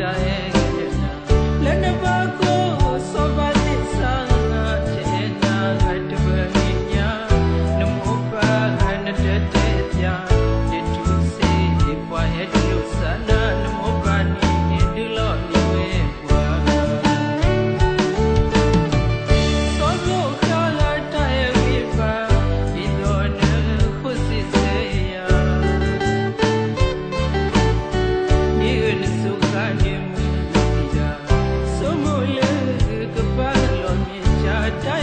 တာရဲ့လက်နှစ်ပါး a